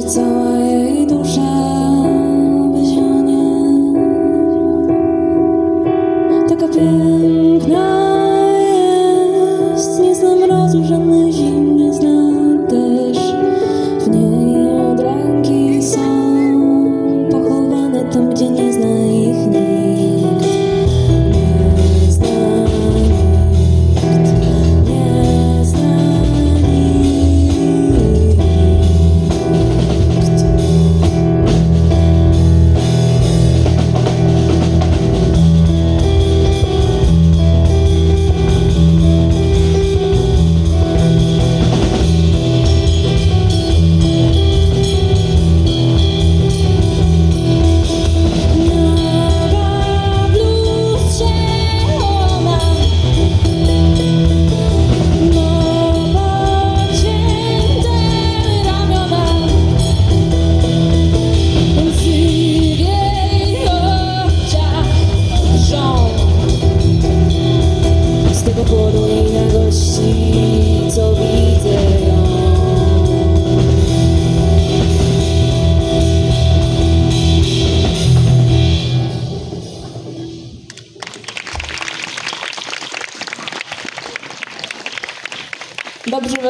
dreszczy cała jej dusza bez Taka piękna Dobrze